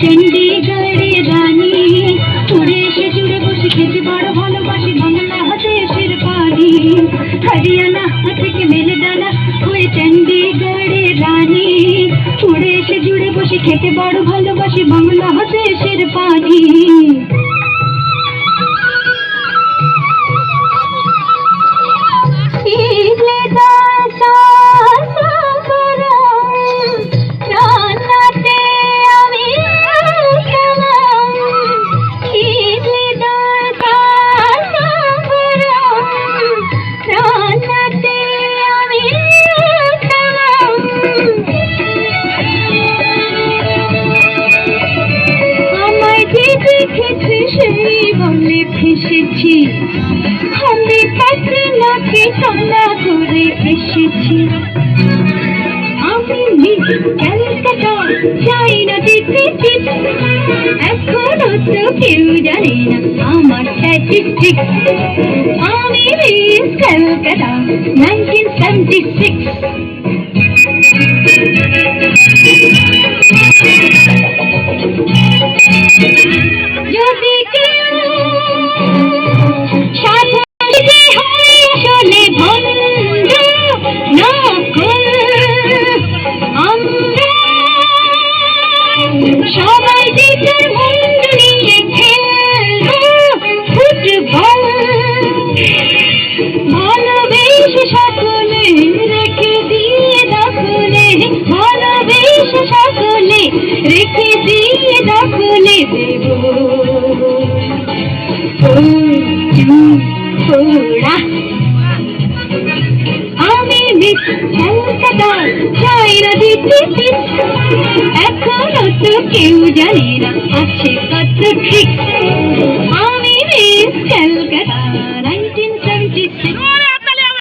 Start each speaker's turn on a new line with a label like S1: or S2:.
S1: চণ্ডীগড়ে রানী উড়ে এসে জুড়ে বসে খেতে বড় ভালোবাসি বাংলা দেশের পানি। হরিয়ানা থেকে মেলে দানা হয়ে চণ্ডীগড়ে রানী উড়ে এসে জুড়ে বসে খেতে বড় ভালোবাসি বাংলা দেশের পানি। দেখেছে সেই বলে ফেসেছি আমি পাত্রে নাকে কান্না করে এসেছি আমি ক্যালকাটা চাই না টিপ এখনও তো কেউ জানে না আমার স্ট্যাটিস্টিক আমি ক্যালকাটা নাইনটিন সেভেন্টি সিক্স রেখে দিয়ে দখলে আমি মিস ক্যালকাটা চাই দিতে এখনও তো কেউ জানে না আছে কত ট্রিক্স